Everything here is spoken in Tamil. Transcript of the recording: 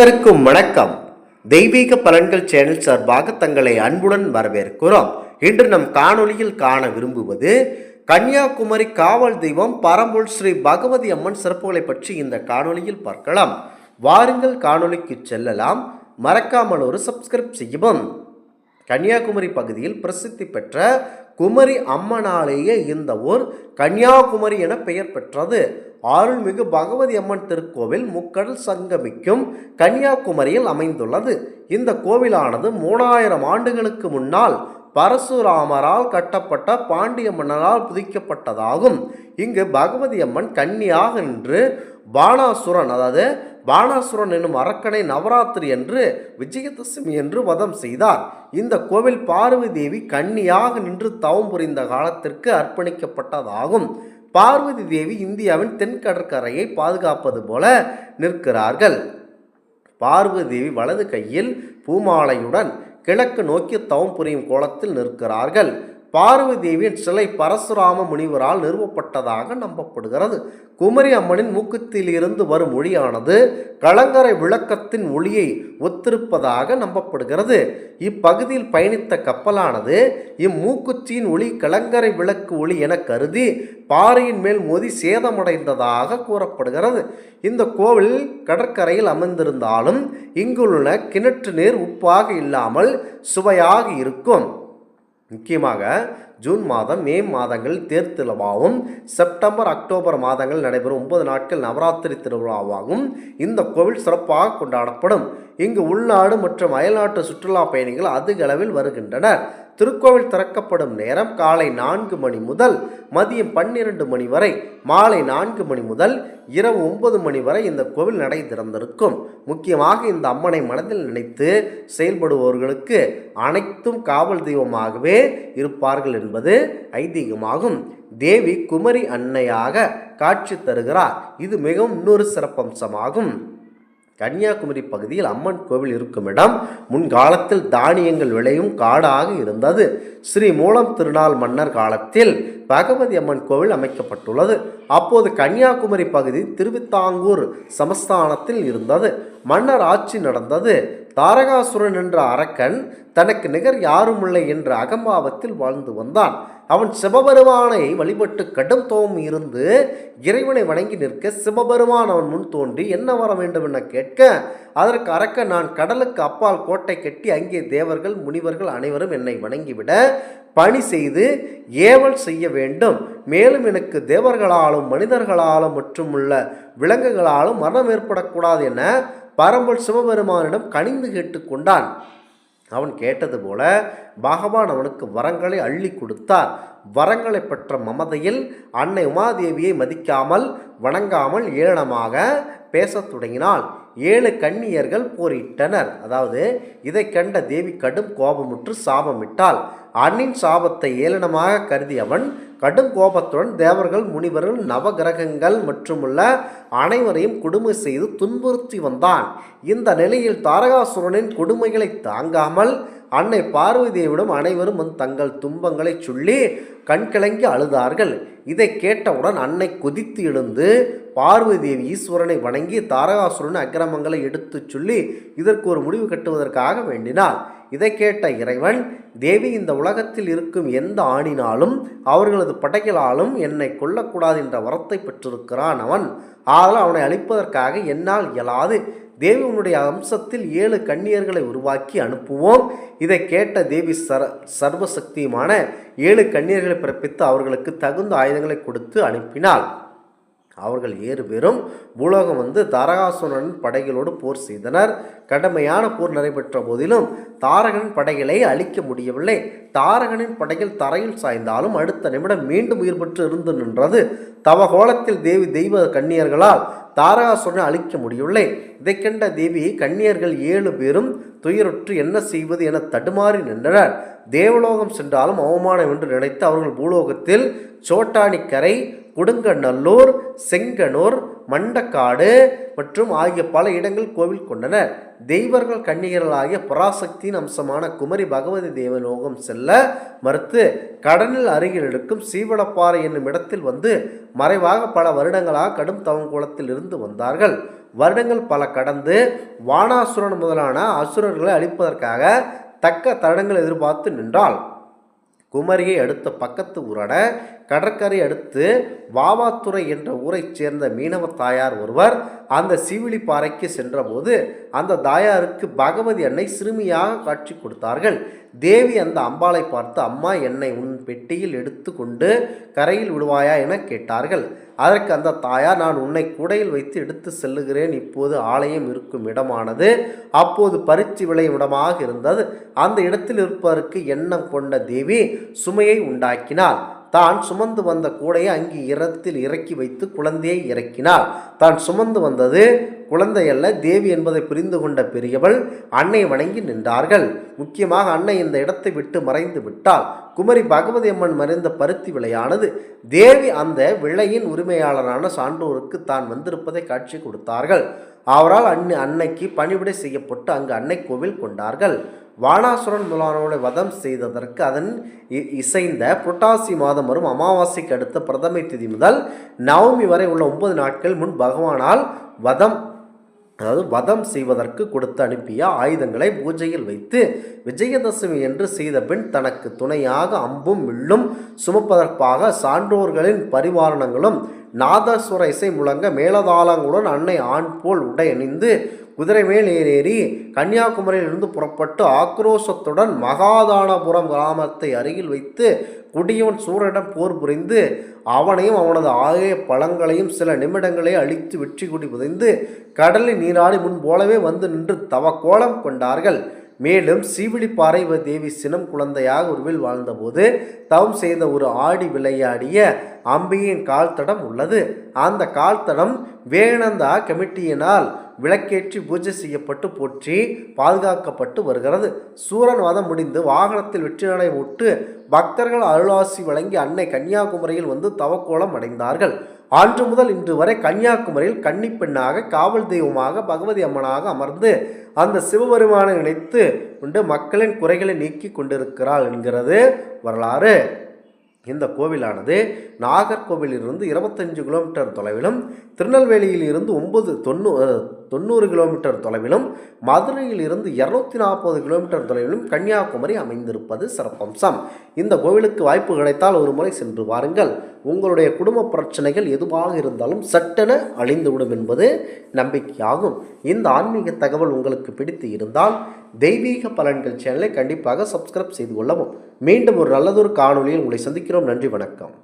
அனைவருக்கும் வணக்கம். தெய்வீக பலன்கள் சேனல் சார்பாக தங்களை அன்புடன் வரவேற்கிறோம். இன்று நம் காணொலியில் காண விரும்புவது கன்னியாகுமரி காவல் தெய்வம் பரம்பூர் ஸ்ரீ பகவதி அம்மன் சிறப்புகளை பற்றி இந்த காணொலியில் பார்க்கலாம். வாருங்கள் காணொலிக்கு செல்லலாம். மறக்காமல் ஒரு சப்ஸ்கிரைப் செய்யவும். கன்னியாகுமரி பகுதியில் பிரசித்தி பெற்ற குமரி அம்மனாலேயே இந்த ஊர் கன்னியாகுமரி என பெயர் பெற்றது. அருள்மிகு பகவதி அம்மன் திருக்கோவில் முக்கடல் சங்கமிக்கும் கன்னியாகுமரியில் அமைந்துள்ளது. இந்த கோவிலானது மூணாயிரம் ஆண்டுகளுக்கு முன்னால் பரசுராமரால் கட்டப்பட்ட பாண்டிய மன்னரால் புதிக்கப்பட்டதாகும். இங்கு பகவதி அம்மன் கன்னியாக நின்று பானாசுரன் அதாவது பானாசுரன் என்னும் அரக்கனை நவராத்திரி என்று விஜயதசமி என்று வதம் செய்தார். இந்த கோவில் பார்வதி தேவி கன்னியாக நின்று தவம் புரிந்த காலத்திற்கு அர்ப்பணிக்கப்பட்டதாகும். பார்வதி தேவி இந்தியாவின் தென்கடற்கரையை பாதுகாப்பது போல நிற்கிறார்கள். பார்வதி தேவி வலது கையில் பூமாலையுடன் கிழக்கு நோக்கி தவம் புரியும் கோலத்தில் நிற்கிறார்கள். பார்வதேவியின் சிலை பரசுராம முனிவரால் நிறுவப்பட்டதாக நம்பப்படுகிறது. குமரி அம்மனின் மூக்கத்திலிருந்து வரும் ஒளியானது கலங்கரை விளக்கத்தின் ஒளியை ஒத்திருப்பதாக நம்பப்படுகிறது. இப்பகுதியில் பயணித்த கப்பலானது இம்மூக்குச்சியின் ஒளி கலங்கரை விளக்கு ஒளி என கருதி பாறையின் மேல் மோதி சேதமடைந்ததாக கூறப்படுகிறது. இந்த கோவில் கடற்கரையில் அமைந்திருந்தாலும் இங்குள்ள கிணற்று நீர் உப்பாக இல்லாமல் சுவையாக இருக்கும். முக்கியமாக ஜூன் மாதம் மே மாதங்களில் தேர் திருவிழாவும் செப்டம்பர் அக்டோபர் மாதங்கள் நடைபெறும் ஒன்பது நாட்கள் நவராத்திரி திருவிழாவாகும். இந்த கோவில் சிறப்பாக கொண்டாடப்படும். இங்கு உள்நாடு மற்றும் அயல்நாட்டு சுற்றுலா பயணிகள் அதிக அளவில் வருகின்றனர். திருக்கோவில் திறக்கப்படும் நேரம் காலை நான்கு மணி முதல் மதியம் பன்னிரண்டு மணி வரை மாலை நான்கு மணி முதல் இரவு ஒன்பது மணி வரை இந்த கோவில் நடை திறந்திருக்கும். முக்கியமாக இந்த அம்மனை மனதில் நினைத்து செயல்படுபவர்களுக்கு அனைத்தும் காவல் தெய்வமாகவே இருப்பார்கள் என்பது ஐதீகமாகும். தேவி குமரி அன்னையாக காட்சி தருகிறார். இது மிகவும் இன்னொரு சிறப்பம்சமாகும். கன்னியாகுமரி பகுதியில் அம்மன் கோவில் இருக்கும் இடம். முன்காலத்தில் தானியங்கள் விளையும் காடாக இருந்தது. ஸ்ரீ மூலம் திருநாள் மன்னர் காலத்தில் பகவதி அம்மன் கோவில் அமைக்கப்பட்டுள்ளது. அப்போது கன்னியாகுமரி பகுதி திருவித்தாங்கூர் சமஸ்தானத்தில் இருந்தது. மன்னர் ஆட்சி நடந்தது. தாரகாசுரன் என்ற அரக்கன் தனக்கு நிகர் யாருமில்லை என்ற அகம்பாவத்தில் வாழ்ந்து வந்தான். அவன் சிவபெருமானை வழிபட்டு கடும் தோம் இருந்து இறைவனை வணங்கி நிற்க சிவபெருமான் அவன் முன் தோன்றி என்ன வர வேண்டும் என கேட்க அதற்கு அறக்க நான் கடலுக்கு அப்பால் கோட்டை கட்டி அங்கே தேவர்கள் முனிவர்கள் அனைவரும் என்னை வணங்கிவிட பணி செய்து ஏவல் செய்ய வேண்டும். மேலும் எனக்கு தேவர்களாலும் மனிதர்களாலும் மற்றும் உள்ள விலங்குகளாலும் மரணம் ஏற்படக்கூடாது என பரம்பல் சிவபெருமானிடம் கனிந்து கேட்டுக்கொண்டான் அவன் கேட்டது போல பகவான் அவனுக்கு வரங்களை அள்ளி கொடுத்தார். வரங்களை பெற்ற மமதையில் அன்னை உமாதேவியை மதிக்காமல் வணங்காமல் ஏளனமாக பேசத் தொடங்கினாள். ஏழு கன்னியர்கள் போரிட்டனர். அதாவது இதை கண்ட தேவி கடும் கோபமுற்று சாபமிட்டாள். அண்ணின் சாபத்தை ஏளனமாக கருதி அவன் கடும் கோபத்துடன் தேவர்கள் முனிவர்கள் நவகிரகங்கள் மற்றுமுள்ள அனைவரையும் கொடுமை செய்து துன்புறுத்தி வந்தான். இந்த நிலையில் தாரகாசுரனின் கொடுமைகளை தாங்காமல் அன்னை பார்வதி அனைவரும் வந்து தங்கள் துன்பங்களை சொல்லி கண்கிழங்கி அழுதார்கள். இதை கேட்டவுடன் அன்னை குதித்து எழுந்து பார்வதி ஈஸ்வரனை வணங்கி தாரகாசுரன் அக்கிரமங்களை எடுத்துச் சொல்லி இதற்கு ஒரு முடிவு கட்டுவதற்காக வேண்டினார் இதை கேட்ட இறைவன் தேவி இந்த உலகத்தில் இருக்கும் எந்த ஆணினாலும் அவர்களது படைகளாலும் என்னை கொல்லக்கூடாது என்ற வரத்தை பெற்றிருக்கிறான் அவன். ஆதலால் அவனை அழிப்பதற்காக என்னால் இயலாது. தேவி உன்னுடைய அம்சத்தில் ஏழு கன்னியர்களை உருவாக்கி அனுப்புவோம். இதை கேட்ட தேவி சர சர்வசக்தியுமான ஏழு கன்னியர்களை பிறப்பித்து அவர்களுக்கு தகுந்த ஆயுதங்களை கொடுத்து அனுப்பினாள். அவர்கள் ஏறு பேரும் பூலோகம் வந்து தாரகாசுரனின் படைகளோடு போர் செய்தனர். கடுமையான போர் நடைபெற்ற போதிலும் தாரகனின் படைகளை அழிக்க முடியவில்லை. தாரகனின் படைகள் தரையில் சாய்ந்தாலும் அடுத்த நிமிடம் மீண்டும் உயிர் பெற்று இருந்து நின்றது. தவகோலத்தில் தேவி தெய்வ கன்னியர்களால் தாரகாசுரனை அழிக்க முடியவில்லை. இதை கண்ட தேவி கன்னியர்கள் ஏழு பேரும் துயருற்று என்ன செய்வது என தடுமாறி நின்றனர். தேவலோகம் சென்றாலும் அவமானம் என்று நினைத்து அவர்கள் பூலோகத்தில் சோட்டானிக்கரை கொடுங்கநல்லூர் செங்கனூர் மண்டக்காடு மற்றும் ஆகிய பல இடங்கள் கோவில் கொண்டன. தெய்வர்கள் கன்னிகர்களாகிய பராசக்தியின் அம்சமான குமரி பகவதி தேவலோகம் செல்ல மறுத்து கடனில் அருகில் இருக்கும் சீவளப்பாறை என்னும் இடத்தில் வந்து மறைவாக பல வருடங்களாக கடும் தவங்கோலத்தில் இருந்து வந்தார்கள். வருடங்கள் பல கடந்து வானாசுரன் முதலான அசுரர்களை அழிப்பதற்காக தக்க தடங்கள் எதிர்பார்த்து நின்றாள். குமரியை அடுத்த பக்கத்து ஊரான கடற்கரை அடுத்து வாவாத்துறை என்ற ஊரைச் சேர்ந்த மீனவ தாயார் ஒருவர் அந்த சிவிலி பாறைக்கு சென்றபோது அந்த தாயாருக்கு பகவதி அன்னை சிறுமியாக காட்சி கொடுத்தார்கள். தேவி அந்த அம்பாளை பார்த்து அம்மா என்னை உன் பெட்டியில் எடுத்து கொண்டு கரையில் விடுவாயா? என கேட்டார்கள். அதற்கு அந்த தாயார் நான் உன்னை குடையில் வைத்து எடுத்து செல்லுகிறேன். இப்போது ஆலயம் இருக்கும் இடமானது. அப்போது பரிச்சு விளையும் இடமாக இருந்தது. அந்த இடத்தில் இருப்பதற்கு எண்ணம் கொண்ட தேவி சுமையை உண்டாக்கினார் தான் சுமந்து வந்த கூடையை அங்கு இரத்தில் இறக்கி வைத்து குழந்தையை இறக்கினாள் தான் சுமந்து வந்தது குழந்தையல்ல தேவி என்பதை புரிந்து கொண்ட பெரியவள் அன்னை வணங்கி நின்றார்கள். முக்கியமாக அன்னை இந்த இடத்தை விட்டு மறைந்து விட்டால் குமரி பகவதி அம்மன் மறைந்த பருத்தி விலையானது. தேவி அந்த விளையின் உரிமையாளரான சான்றோருக்கு தான் வந்திருப்பதை காட்சி கொடுத்தார்கள். அவரால் அன்னை அன்னைக்கு பணிவிடை செய்யப்பட்டு அங்கு அன்னை கோவில் கொண்டார்கள். வானாசுரன் முதலானவனை வதம் செய்ததற்கு அதன் இ- இசைந்த புரட்டாசி மாதம் வரும் அமாவாசைக்கு அடுத்த பிரதமை திதி முதல் நவமி வரை உள்ள ஒன்பது நாட்கள் முன் பகவானால் வதம் அதாவது வதம் செய்வதற்கு கொடுத்து அனுப்பிய ஆயுதங்களை பூஜையில் வைத்து விஜயதசமி என்று செய்த பின் தனக்கு துணையாக அம்பும் வில்லும் சுமப்பதற்காக சான்றோர்களின் பரிவாரணங்களும் நாதஸ்வர இசை முழங்க மேலதாளங்களுடன் அன்னை ஆண் போல் உடை அணிந்து குதிரை மேல் ஏறேறி கன்னியாகுமரியிலிருந்து புறப்பட்டு ஆக்ரோஷத்துடன் மகாதானபுரம் கிராமத்தை அருகில் வைத்து குடியவன் சூரனிடம் போர் புரிந்து அவனையும் அவனது ஆகிய பழங்களையும் சில நிமிடங்களே அழித்து வெற்றி குடி புதைந்து கடலில் நீராடி முன் போலவே வந்து நின்று தவக்கோலம் கொண்டார்கள். மேலும் சீவிலிப்பாறை தேவி சினம் குழந்தையாக உருவில் வாழ்ந்தபோது தவம் செய்த ஒரு ஆடி விளையாடிய அம்பியின் கால்தடம் உள்ளது. அந்த கால்தடம் வேணந்தா கமிட்டியினால் விளக்கேற்றி பூஜை செய்யப்பட்டு போற்றி பாதுகாக்கப்பட்டு வருகிறது. சூரன் வதம் முடிந்து வாகனத்தில் வெற்றி நடை விட்டு பக்தர்கள் அருளாசி வழங்கி அன்னை கன்னியாகுமரியில் வந்து தவக்கோலம் அடைந்தார்கள். அன்று முதல் இன்று வரை கன்னியாகுமரியில் கன்னிப்பெண்ணாக காவல் தெய்வமாக பகவதி அம்மனாக அமர்ந்து அந்த சிவபெருமானை நினைத்து கொண்டு மக்களின் குறைகளை நீக்கி கொண்டிருக்கிறாள் என்கிறது வரலாறு. இந்த கோவிலானது நாகர்கோவிலிருந்து இருபத்தஞ்சு கிலோமீட்டர் தொலைவிலும் திருநெல்வேலியில் இருந்து ஒன்பது தொண்ணூ தொண்ணூறு கிலோமீட்டர் தொலைவிலும் மதுரையில் இருந்து இரநூத்தி நாற்பது கிலோமீட்டர் தொலைவிலும் கன்னியாகுமரி அமைந்திருப்பது சிறப்பம்சம். இந்த கோவிலுக்கு வாய்ப்பு கிடைத்தால் ஒரு முறை சென்று வாருங்கள். உங்களுடைய குடும்ப பிரச்சனைகள் எதுவாக இருந்தாலும் சட்டென அழிந்துவிடும் என்பது நம்பிக்கையாகும். இந்த ஆன்மீக தகவல் உங்களுக்கு பிடித்து இருந்தால் தெய்வீக பலன்கள் சேனலை கண்டிப்பாக சப்ஸ்கிரைப் செய்து கொள்ளவும். மீண்டும் ஒரு நல்லதொரு காணொலியில் உங்களை சந்திக்கிறோம். நன்றி வணக்கம்.